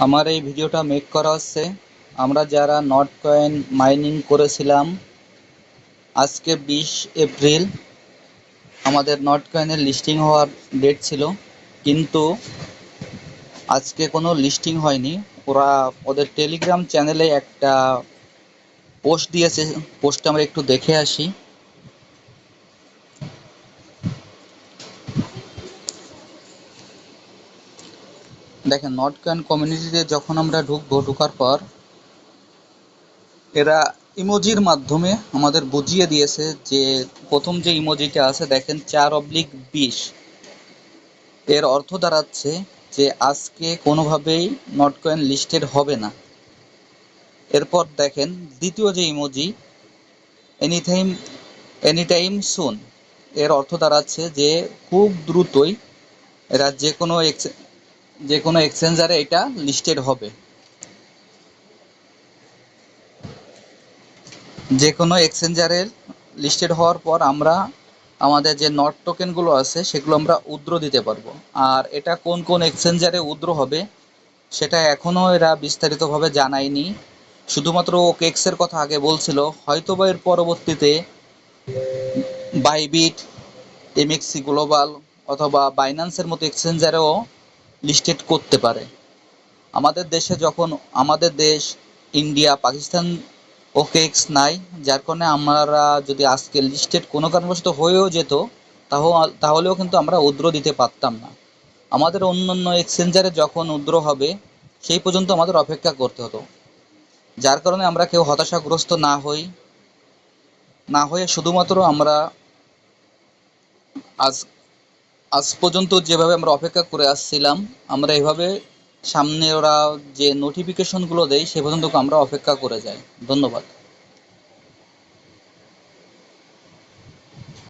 আমার এই ভিডিওটা মেক করা হচ্ছে। আমরা যারা নট কয়েন মাইনিং করেছিলাম, আজকে বিশ এপ্রিল, আমাদের নট কয়েনের লিস্টিং হওয়ার ডেট ছিল। কিন্তু আজকে কোনো লিস্টিং হয়নি। ওরা ওদের টেলিগ্রাম চ্যানেলে একটা পোস্ট দিয়েছে। পোস্টটা আমরা একটু দেখে আসি। দেখেন নট কয়েন কমিউনিটিতে যখন আমরা ঢুকবো ঢোকার পর, এরা ইমোজির মাধ্যমে আমাদের বুঝিয়ে দিয়েছে যে, প্রথম যে ইমোজিটা আছে, দেখেন, চার অবলিক বিশ। এর অর্থ দাঁড়াচ্ছে যে, আজকে কোনোভাবেই নট কয়েন লিস্টেড হবে না। এরপর দেখেন, দ্বিতীয় যে ইমোজি এনিটাইম এনিটাইম সুন এর অর্থ দাঁড়াচ্ছে যে, খুব দ্রুতই এরা যে কোনো যে কোনো এক্সচেঞ্জারে এটা লিস্টেড হবে। যে কোনো এক্সচেঞ্জারের লিস্টেড হওয়ার পর আমরা আমাদের যে নট টোকেনগুলো আছে, সেগুলো আমরা উদ্র দিতে পারব। আর এটা কোন কোন এক্সচেঞ্জারে উদ্র হবে, সেটা এখনও এরা বিস্তারিতভাবে জানায়নি। শুধুমাত্র ও কেক্সের কথা আগে বলছিল হয়তো বা এর পরবর্তীতে বাইবিট এমএক্সি গ্লোবাল অথবা বাইন্যান্সের মতো এক্সচেঞ্জারেও লিস্টেড করতে পারে। আমাদের দেশে যখন, আমাদের দেশ, ইন্ডিয়া, পাকিস্তান ওকে এক্স নাই, যার কারণে আমরা যদি আজকে লিস্টেড কোনো কারণবশত হয়েও যেত তাহলেও কিন্তু আমরা উদ্র দিতে পারতাম না। আমাদের অন্য অন্য এক্সচেঞ্জারে যখন উদ্র হবে, সেই পর্যন্ত আমাদের অপেক্ষা করতে হতো। যার কারণে আমরা কেউ হতাশাগ্রস্ত না হই, না হয়ে শুধুমাত্র আমরা আজ আজ পর্যন্ত যেভাবে আমরা অপেক্ষা করে আসছিলাম, আমরা এভাবে সামনে ওরা যে নোটিফিকেশনগুলো দেয়, সে পর্যন্ত আমরা অপেক্ষা করে যাই। ধন্যবাদ।